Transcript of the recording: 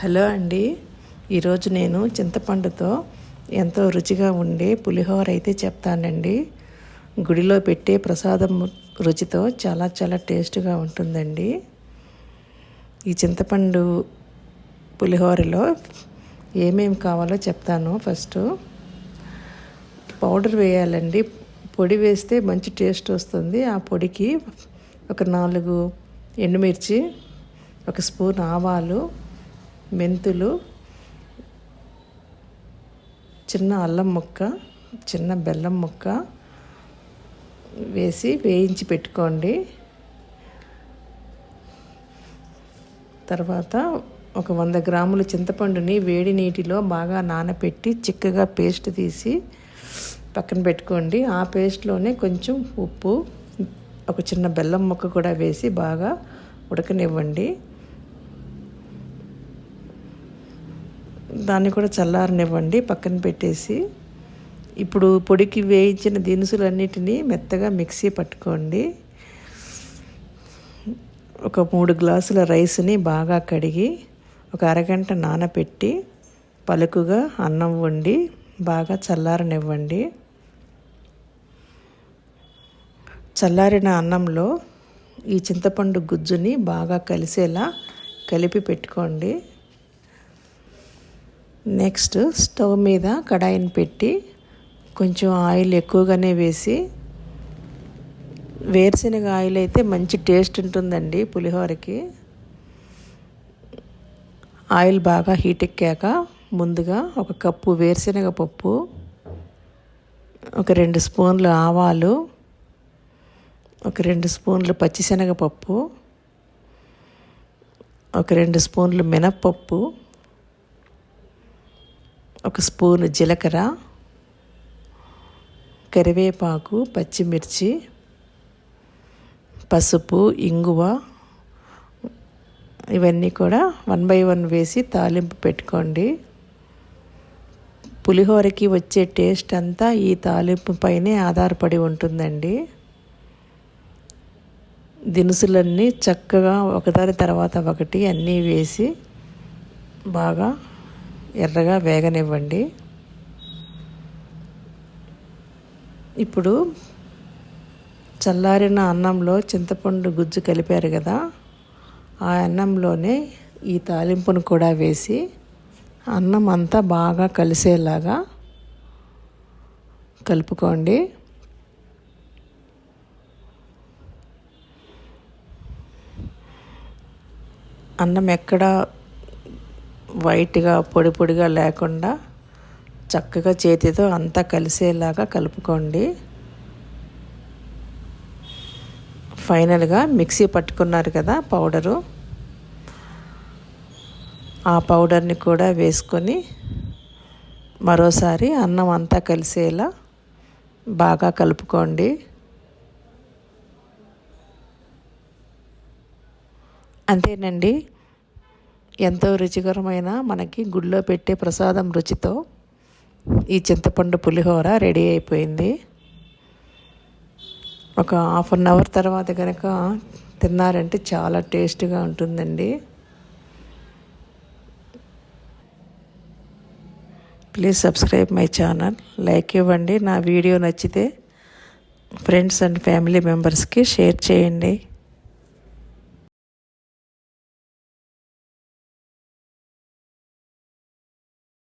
Hello అండి. ఈరోజు నేను చింతపండుతో ఎంతో రుచిగా ఉండే పులిహోర అయితే చెప్తానండి. గుడిలో పెట్టే ప్రసాదం రుచితో చాలా చాలా టేస్ట్గా ఉంటుందండి. ఈ చింతపండు పులిహోరలో ఏమేమి కావాలో చెప్తాను ఫస్ట్. పౌడర్ వేయాలండి. పొడి వేస్తే మంచి టేస్ట్ వస్తుంది. ఆ పొడికి ఒక నాలుగు ఎండుమిర్చి ఒక స్పూన్ ఆవాలు మెంతులు చిన్న అల్లం ముక్క చిన్న బెల్లం ముక్క వేసి వేయించి పెట్టుకోండి. తర్వాత ఒక వంద గ్రాముల చింతపండుని వేడి నీటిలో బాగా నానబెట్టి చిక్కగా పేస్ట్ తీసి పక్కన పెట్టుకోండి. ఆ పేస్ట్లోనే కొంచెం ఉప్పు ఒక చిన్న బెల్లం ముక్క కూడా వేసి బాగా ఉడకనివ్వండి. దాన్ని కూడా చల్లారనివ్వండి పక్కన పెట్టేసి. ఇప్పుడు పొడికి వేయించిన దినుసులన్నిటినీ మెత్తగా మిక్సీ పట్టుకోండి. ఒక మూడు గ్లాసుల రైస్ని బాగా కడిగి ఒక అరగంట నానబెట్టి పలుకుగా అన్నం వండి బాగా చల్లారనివ్వండి. చల్లారిన అన్నంలో ఈ చింతపండు గుజ్జుని బాగా కలిసేలా కలిపి పెట్టుకోండి. నెక్స్ట్ స్టవ్ మీద కడాయిని పెట్టి కొంచెం ఆయిల్ ఎక్కువగానే వేసి వేరుశనగ ఆయిల్ అయితే మంచి టేస్ట్ ఉంటుందండి పులిహోరకి. ఆయిల్ బాగా హీట్ ఎక్కాక ముందుగా ఒక కప్పు వేరుశనగ పప్పు ఒక రెండు స్పూన్లు ఆవాలు ఒక రెండు స్పూన్లు పచ్చిశనగపప్పు ఒక రెండు స్పూన్లు మినప్పప్పు ఒక స్పూను జీలకర్ర కరివేపాకు పచ్చిమిర్చి పసుపు ఇంగువ ఇవన్నీ కూడా వన్ బై వన్ వేసి తాలింపు పెట్టుకోండి. పులిహోరకి వచ్చే టేస్ట్ అంతా ఈ తాలింపు పైనే ఆధారపడి ఉంటుందండి. దినుసులన్నీ చక్కగా ఒకదాని తర్వాత ఒకటి అన్నీ వేసి బాగా ఎర్రగా వేగనివ్వండి. ఇప్పుడు చల్లారిన అన్నంలో చింతపండు గుజ్జు కలిపారు కదా ఆ అన్నంలోనే ఈ తాలింపును కూడా వేసి అన్నం అంతా బాగా కలిసేలాగా కలుపుకోండి. అన్నం ఎక్కడ వైట్గా పొడి పొడిగా లేకుండా చక్కగా చేతితో అంతా కలిసేలాగా కలుపుకోండి. ఫైనల్గా మిక్సీ పట్టుకున్నారు కదా పౌడరు. ఆ పౌడర్ని కూడా వేసుకొని మరోసారి అన్నం అంతా కలిసేలా బాగా కలుపుకోండి. అంతేనండి. ఎంతో రుచికరమైన మనకి గుళ్ళో పెట్టే ప్రసాదం రుచితో ఈ చింతపండు పులిహోర రెడీ అయిపోయింది. ఒక హాఫ్ అన్ అవర్ తర్వాత కనుక తిన్నారంటే చాలా టేస్ట్గా ఉంటుందండి. Please subscribe my channel like ఇవ్వండి. నా వీడియో నచ్చితే ఫ్రెండ్స్ అండ్ ఫ్యామిలీ మెంబర్స్కి షేర్ చేయండి.